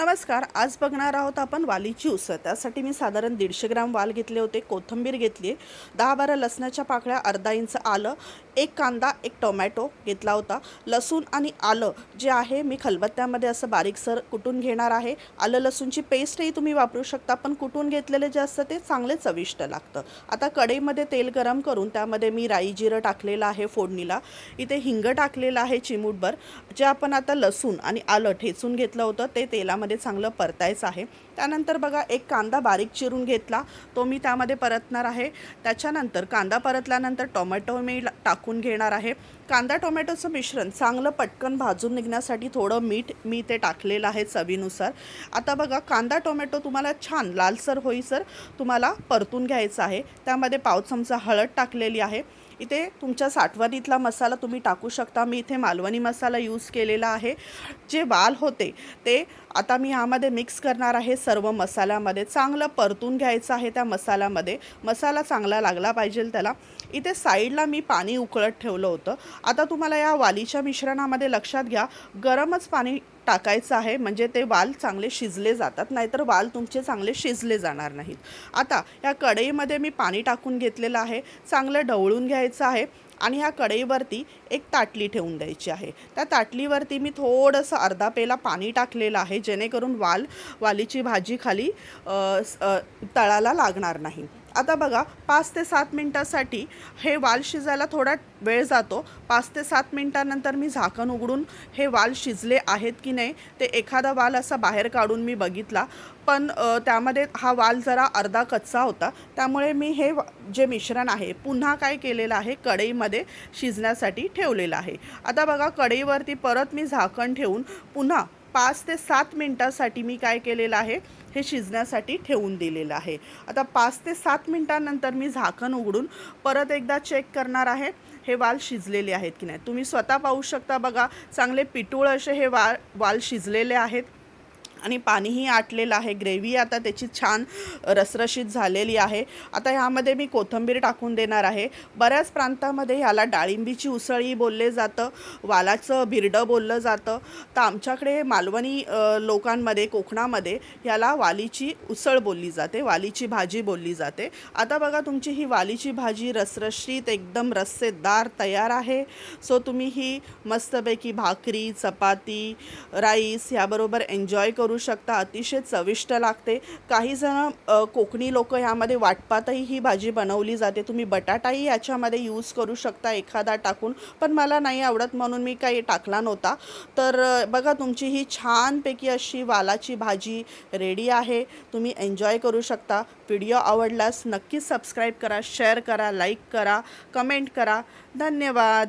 नमस्कार आज बघणार आहोत आपण वालीची उसळ त्यासाठी मी साधारण दीडशे ग्राम वाल घेतले होते कोथिंबीर घेतली आहे दहा बारा लसणाच्या पाकळ्या अर्धा इंच आलं एक कांदा एक टोमॅटो घेतला होता. लसूण आणि आलं जे आहे मी खलबत्त्यामध्ये असं बारीकसर कुटून घेणार आहे. आलं लसूणची पेस्टही तुम्ही वापरू शकता पण कुटून घेतलेले जे असतं ते चांगले चविष्ट लागतं. आता कढईमध्ये तेल गरम करून त्यामध्ये मी राई जिरं टाकलेलं आहे फोडणीला. इथे हिंग टाकलेलं आहे चिमूटभर. जे आपण आता लसूण आणि आलं ठेचून घेतलं होतं ते तेलामध्ये चांगलं परतायचं आहे. त्यानंतर बघा एक कांदा बारीक चिरून घेतला. तो मी त्यामध्ये परतणार आहे. त्याच्यानंतर कांदा परतल्यानंतर टोमॅटो मी टाकून घेणार आहे. कांदा टोमॅटोचं मिश्रण चांगलं पटकन भाजून निघण्यासाठी थोडं मीठ मी ते टाकलेलं आहे चवीनुसार. आता बघा कांदा टोमॅटो तुम्हाला छान लालसर होईसर तुम्हाला परतून घ्यायचं आहे. त्यामध्ये पाव चमचा हळद टाकलेली आहे. इथे तुमच्या साठवणीतला मसाला तुम्ही टाकू शकता. मी इथे मालवणी मसाला यूज केलेला आहे. जे वाल होते ते आता मी यामध्ये मिक्स करणार आहे सर्व मसाल्यामध्ये. चांगलं परतून घ्यायचं आहे त्या मसाल्यामध्ये. मसाला चांगला लागला पाहिजे त्याला. इथे साईडला मी पाणी उकळत ठेवलं होतं. आता तुम्हाला या वालीच्या मिश्रणामध्ये लक्षात घ्या. गरमच पाणी टाकायचं आहे. म्हणजे ते वाल चांगले शिजले जातात नाहीतर वाल तुमचे चांगले शिजले जाणार नाहीत. आता या कढईमध्ये मी पाणी टाकून घेतलेलं आहे. चांगलं ढवळून घ्यायचं आहे आणि ह्या कढईवरती एक ताटली ठेवून द्यायची आहे. त्या ताटलीवरती मी थोडंसं अर्धा पेला पाणी टाकलेलं आहे जेणेकरून वाल वालीची भाजी खाली तळाला लागणार नाही. आता बघा पाच ते सात मिनटासाठी हे वाल शिजायला थोडा वेळ जातो. पाच ते सात मिनटानंतर मी झाकण उघडून हे वाल शिजले आहेत की नाही ते एखादा वाल असा बाहेर काढून मी बघितला. पण त्यामध्ये हा वाल जरा अर्धा कच्चा होता. त्यामुळे मी हे जे मिश्रण आहे पुन्हा काय केलेलं आहे कढईमध्ये शिजण्यासाठी ठेवलेलं आहे. आता बघा कढईवरती परत मी झाकण ठेवून पुन्हा पाच ते सात मिनटासाठी मी काय केलेलं आहे हे शिजण्यासाठी ठेवून दिलेलं आहे. आता पाच ते सात मिनटानंतर मी झाकण उघडून परत एकदा चेक करणार आहे हे वाल शिजलेले आहेत की नाही. तुम्ही स्वतः पाहू शकता बघा चांगले पिटूळ असे हे वा वाल शिजलेले आहेत. आणि पाणीही आटलेलं आहे. ग्रेव्ही आता त्याची छान रसरशीत झालेली आहे. आता ह्यामध्ये मी कोथिंबीर टाकून देणार आहे. बऱ्याच प्रांतामध्ये ह्याला डाळिंबीची उसळी बोलले जातं वालाचं बिरडं बोललं जातं. तर आमच्याकडे मालवणी लोकांमध्ये कोकणामध्ये ह्याला वालीची उसळ बोलली जाते वालीची भाजी बोलली जाते. आता बघा तुमची ही वालीची भाजी रसरशीत एकदम रस्सेदार तयार आहे. सो तुम्ही ही मस्तपैकी भाकरी चपाती राईस ह्याबरोबर एन्जॉय करू करू शकता. अतिशय चविष्ट लागते. काही जण कोकणी लोक ह्यामध्ये वाटपातही ही भाजी बनवली जाते. तुम्ही बटाटाही याच्यामध्ये यूज करू शकता एखादा टाकून. पण मला नाही आवडत म्हणून मी काही टाकला नव्हता. तर बघा तुमची ही छानपैकी अशी वालाची भाजी रेडी आहे. तुम्ही एन्जॉय करू शकता. व्हिडिओ आवडल्यास नक्कीच सबस्क्राईब करा शेअर करा लाईक करा कमेंट करा. धन्यवाद.